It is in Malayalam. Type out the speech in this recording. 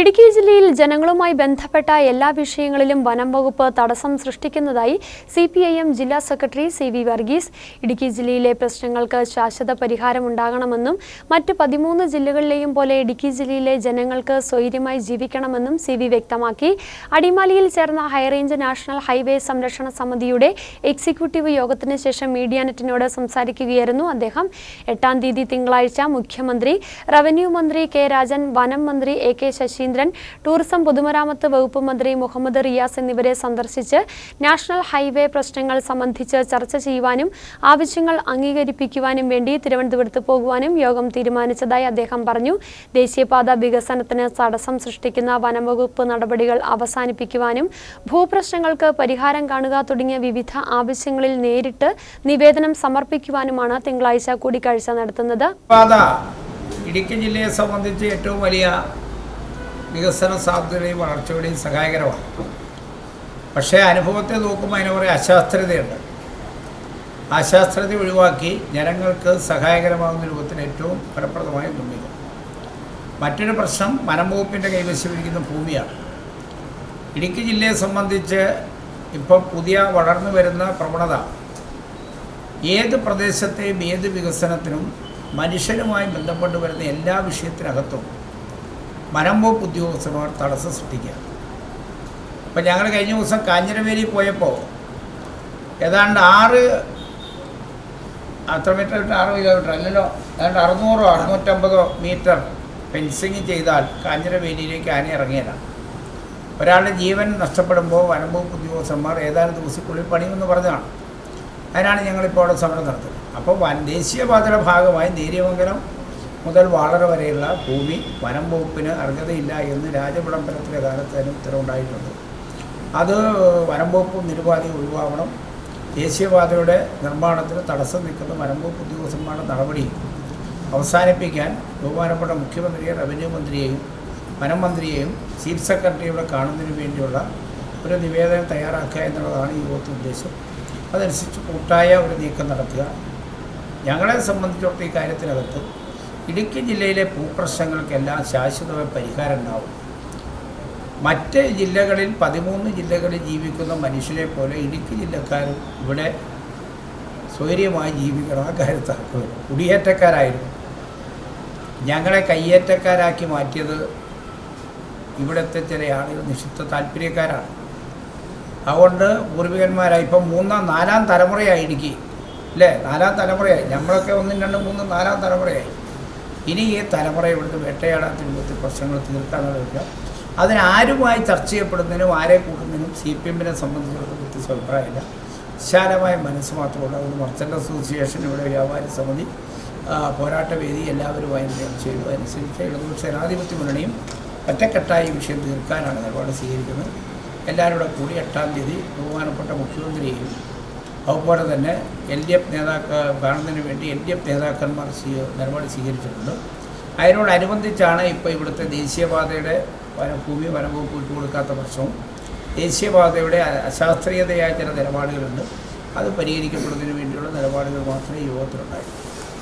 ഇടുക്കി ജില്ലയിൽ ജനങ്ങളുമായി ബന്ധപ്പെട്ട എല്ലാ വിഷയങ്ങളിലും വനം വകുപ്പ് തടസ്സം സൃഷ്ടിക്കുന്നതായി സി പി ഐ എം ജില്ലാ secretary C V Varghese. Idukki ജില്ലയിലെ പ്രശ്നങ്ങൾക്ക് ശാശ്വത പരിഹാരമുണ്ടാകണമെന്നും മറ്റ് പതിമൂന്ന് ജില്ലകളിലെയും പോലെ ഇടുക്കി ജില്ലയിലെ ജനങ്ങൾക്ക് സ്വൈര്യമായി ജീവിക്കണമെന്നും സി വി വ്യക്തമാക്കി. അടിമാലിയിൽ ചേർന്ന ഹൈറേഞ്ച് നാഷണൽ ഹൈവേ സംരക്ഷണ സമിതിയുടെ എക്സിക്യൂട്ടീവ് യോഗത്തിന് ശേഷം മീഡിയ നെറ്റിനോട് സംസാരിക്കുകയായിരുന്നു അദ്ദേഹം. എട്ടാം തീയതി തിങ്കളാഴ്ച മുഖ്യമന്ത്രി റവന്യൂ മന്ത്രി കെ രാജൻ വനം മന്ത്രി എ കെ ശശീന്ദ്രൻ ടൂറിസം പൊതുമരാമത്ത് വകുപ്പ് മന്ത്രി മുഹമ്മദ് റിയാസ് എന്നിവരെ സന്ദർശിച്ച് നാഷണൽ ഹൈവേ പ്രശ്നങ്ങൾ സംബന്ധിച്ച് ചർച്ച ചെയ്യുവാനും ആവശ്യങ്ങൾ അംഗീകരിപ്പിക്കുവാനും വേണ്ടി തിരുവനന്തപുരത്ത് പോകുവാനും യോഗം തീരുമാനിച്ചതായി അദ്ദേഹം പറഞ്ഞു. ദേശീയപാത വികസനത്തിന് തടസ്സം സൃഷ്ടിക്കുന്ന വനംവകുപ്പ് നടപടികൾ അവസാനിപ്പിക്കുവാനും ഭൂപ്രശ്നങ്ങൾക്ക് പരിഹാരം കാണുക തുടങ്ങിയ വിവിധ ആവശ്യങ്ങളിൽ നേരിട്ട് നിവേദനം സമർപ്പിക്കുവാനുമാണ് തിങ്കളാഴ്ച കൂടിക്കാഴ്ച നടത്തുന്നത്. ഇടുക്കി ജില്ലയെ സംബന്ധിച്ച് ഏറ്റവും വലിയ വികസന സാധ്യതയും വളർച്ചയുടെയും സഹായകരമാണ്. പക്ഷേ അനുഭവത്തെ നോക്കുമ്പോൾ അതിന് കുറേ അശാസ്ത്രതയുണ്ട് അശാസ്ത്രത ഒഴിവാക്കി ജനങ്ങൾക്ക് സഹായകരമാകുന്ന രൂപത്തിന് ഏറ്റവും ഫലപ്രദമായ നിർമ്മിക്കും മറ്റൊരു പ്രശ്നം വനംവകുപ്പിന്റെ കൈവശമിരിക്കുന്ന ഭൂമിയാണ്. ഇടുക്കി ജില്ലയെ സംബന്ധിച്ച് ഇപ്പം പുതിയ വളർന്നു വരുന്ന പ്രവണത ഏത് പ്രദേശത്തെയും ഏത് വികസനത്തിനും മനുഷ്യരുമായി ബന്ധപ്പെട്ട് വരുന്ന എല്ലാ വിഷയത്തിനകത്തും വനം വകുപ്പ് ഉദ്യോഗസ്ഥന്മാർ തടസ്സം സൃഷ്ടിക്കുക. അപ്പം ഞങ്ങൾ കഴിഞ്ഞ ദിവസം കാഞ്ഞിരവേലി പോയപ്പോൾ ഏതാണ്ട് ആറ് അത്ര മീറ്റർ ആറ് കിലോമീറ്റർ അല്ലല്ലോ ഏതാണ്ട് അറുന്നൂറോ അറുന്നൂറ്റമ്പതോ മീറ്റർ ഫെൻസിങ് ചെയ്താൽ കാഞ്ഞിരവേലിയിലേക്ക് ആന ഇറങ്ങിയതാണ് ഒരാളുടെ ജീവൻ നഷ്ടപ്പെടുമ്പോൾ വനംവകുപ്പ് ഉദ്യോഗസ്ഥന്മാർ ഏതാനും ദിവസത്തിനുള്ളിൽ പണിയുമെന്ന് പറഞ്ഞതാണ്. അതിനാണ് ഞങ്ങളിപ്പോൾ അവിടെ സമരം നടത്തുന്നത്. അപ്പോൾ വൻ ദേശീയപാതയുടെ ഭാഗമായി നേര്യമംഗലം മുതൽ വാളറ വരെയുള്ള ഭൂമി വനം വകുപ്പിന് അർഹതയില്ല എന്ന് രാജവിളംബരത്തിലെ കാലത്ത് തന്നെ ഉത്തരവുണ്ടായിട്ടുണ്ട്. അത് വനം വകുപ്പ് നിരുപാധി ഒഴിവാകണം ദേശീയപാതയുടെ നിർമ്മാണത്തിന് തടസ്സം നിൽക്കുന്ന വനം വകുപ്പ് ഉദ്യോഗസ്ഥന്മാരുടെ നടപടി അവസാനിപ്പിക്കാൻ ബഹുമാനപ്പെട്ട മുഖ്യമന്ത്രിയെ റവന്യൂ മന്ത്രിയെയും വനം മന്ത്രിയെയും ചീഫ് സെക്രട്ടറിയുടെ കാണുന്നതിന് വേണ്ടിയുള്ള ഒരു നിവേദനം തയ്യാറാക്കുക എന്നുള്ളതാണ് ഈ യോഗത്തിന്റെ ഉദ്ദേശം. അതനുസരിച്ച് കൂട്ടായ ഒരു നീക്കം നടത്തുക. ഞങ്ങളെ സംബന്ധിച്ചിടത്തോളം ഈ കാര്യത്തിനകത്ത് ഇടുക്കി ജില്ലയിലെ ഭൂപ്രശ്നങ്ങൾക്കെല്ലാം ശാശ്വതമായ പരിഹാരം ഉണ്ടാവും. മറ്റ് ജില്ലകളിൽ പതിമൂന്ന് ജില്ലകളിൽ ജീവിക്കുന്ന മനുഷ്യരെ പോലെ ഇടുക്കി ജില്ലക്കാരും ഇവിടെ സ്വൈര്യമായി ജീവിക്കണം. ആ കാര്യത്തിൽ കുടിയേറ്റക്കാരായിരുന്നു. ഞങ്ങളെ കയ്യേറ്റക്കാരാക്കി മാറ്റിയത് ഇവിടുത്തെ ചില ആളുകൾ നിഷിദ്ധ താല്പര്യക്കാരാണ്. അതുകൊണ്ട് പൂർവികന്മാരായി. ഇപ്പം മൂന്നാം നാലാം തലമുറയായി ഇടുക്കി. അല്ലേ? നാലാം തലമുറയായി. നമ്മളൊക്കെ ഒന്നും രണ്ടും മൂന്നും നാലാം തലമുറയായി. ഇനി ഈ തലമുറ ഇവിടുത്തെ വേട്ടയാടാത്ത രൂപത്തിൽ പ്രശ്നങ്ങൾ തീർക്കാനുള്ള അതിനാരുമായി ചർച്ച ചെയ്യപ്പെടുന്നതിനും ആരെ കൂട്ടുന്നതിനും സി പി എമ്മിനെ സംബന്ധിച്ചിടത്തോളം വ്യത്യസ്ത അഭിപ്രായമില്ല. വിശാലമായ മനസ്സ് മാത്രമുള്ള. ഒരു മർച്ചന്റ് അസോസിയേഷൻ ഇവിടെ വ്യാപാരി സമിതി പോരാട്ട പോരാട്ടവേദി എല്ലാവരുമായി ചർച്ച ചെയ്തു. അനുസരിച്ച് ഇടതുപക്ഷ ജനാധിപത്യ മുന്നണിയും ഒറ്റക്കെട്ടായി വിഷയം തീർക്കാനാണ് നിലപാട് സ്വീകരിക്കുന്നത്. എല്ലാവരും കൂടി എട്ടാം തീയതി ബഹുമാനപ്പെട്ട മുഖ്യമന്ത്രിയെയും അതുപോലെ തന്നെ എൽ ഡി എഫ് നേതാക്കൾ കാണുന്നതിന് വേണ്ടി എൽ ഡി എഫ് നേതാക്കന്മാർ നിലപാട് സ്വീകരിച്ചിട്ടുണ്ട്. അതിനോടനുബന്ധിച്ചാണ് ഇപ്പോൾ ഇവിടുത്തെ ദേശീയപാതയുടെ വന- ഭൂമി വനംവകുപ്പ് വിട്ടുകൊടുക്കാത്ത പ്രശ്നവും ദേശീയപാതയുടെ അശാസ്ത്രീയതയായ ചില നിലപാടുകളുണ്ട്. അത് പരിഹരിക്കപ്പെടുന്നതിന് വേണ്ടിയുള്ള നിലപാടുകൾ മാത്രമേ യോഗത്തിലുണ്ടായിട്ടുള്ളൂ.